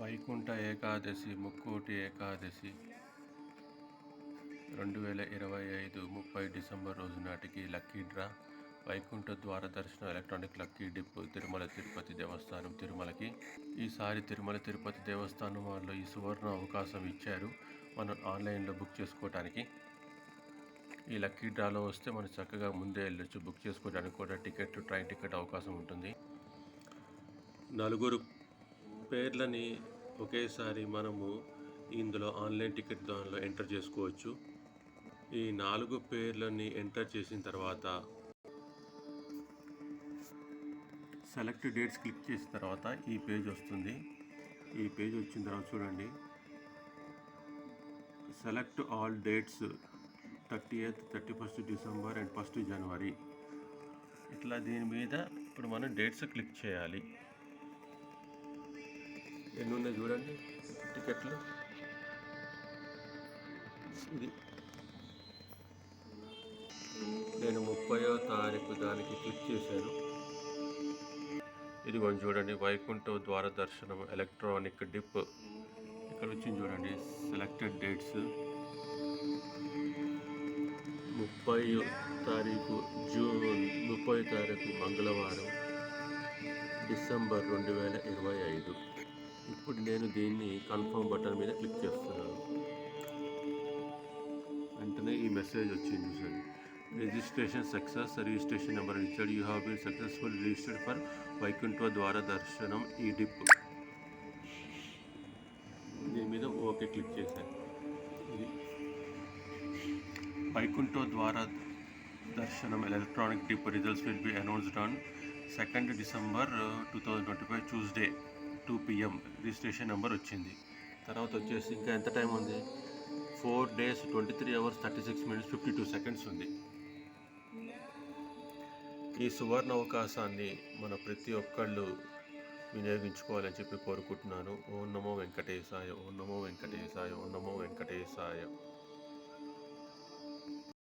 వైకుంఠ ఏకాదశి ముక్కోటి ఏకాదశి రెండు వేల ఇరవై ఐదు ముప్పై డిసెంబర్ రోజు నాటికి lucky draw. Vaikuntha Dwara Darshanam electronic lucky dip Tirumala Tirupati Devasthanam తిరుమలకి. ఈసారి తిరుమల తిరుపతి దేవస్థానం వాళ్ళు ఈ సువర్ణ అవకాశం ఇచ్చారు. మనం ఆన్లైన్లో బుక్ చేసుకోవడానికి ఈ లక్కీ డ్రాలో వస్తే మనం చక్కగా ముందే వెళ్ళొచ్చు. బుక్ చేసుకోవడానికి కూడా టికెట్ ట్రైన్ టికెట్ అవకాశం ఉంటుంది. నలుగురు పేర్లని ఒకేసారి మనము ఇందులో ఆన్లైన్ టికెట్ దానిలో ఎంటర్ చేసుకోవచ్చు. ఈ నాలుగు పేర్లని ఎంటర్ చేసిన తర్వాత సెలెక్ట్ డేట్స్ క్లిక్ చేసిన తర్వాత ఈ పేజ్ వస్తుంది. ఈ పేజ్ వచ్చిన తర్వాత చూడండి. Select all dates thirty eighth thirty first December and first January. ఇట్లా దీని మీద ఇప్పుడు మనం డేట్స్ క్లిక్ చేయాలి. ఎన్ని ఉన్నాయి చూడండి టికెట్లు. ఇది. నేను ముప్పయో తారీఖు దానికి క్లిక్ చేశాను. ఇది కొంచెం చూడండి వైకుంఠ ద్వార దర్శనం ఎలక్ట్రానిక్ డిప్. ఇక్కడ వచ్చింది చూడండి సెలెక్టెడ్ డేట్స్. ముప్పై తారీఖు జూన్ ముప్పై తారీఖు మంగళవారం డిసెంబర్ రెండు వేల ఇరవై ఐదు. ఇప్పుడు నేను దీన్ని కన్ఫర్మ్ బటన్ మీద క్లిక్ చేస్తున్నాను. వెంటనే ఈ మెసేజ్ వచ్చింది చూసాను రిజిస్ట్రేషన్ సక్సెస్ రిజిస్ట్రేషన్ నెంబర్ ఇచ్చాడు you have been successful registered for Vaikuntha Dwara Darshanam ఈ డిప్ దీని మీద ఓకే క్లిక్ చేశాను. ఇది Vaikuntha Dwara Darshanam electronic dip results will be announced on second December two thousand twenty five Tuesday two PM registration number వచ్చింది. తర్వాత వచ్చేసి ఇంకా ఎంత టైం ఉంది? Four days twenty three hours thirty six minutes fifty two seconds ఉంది. ఈ సువర్ణ అవకాశాన్ని మన ప్రతి ఒక్కళ్ళు వినియోగించుకోవాలని చెప్పి కోరుకుంటున్నాను. ఓం నమో వెంకటేశాయ ఓం నమో వెంకటేశాయ ఓం నమో వెంకటేశాయ.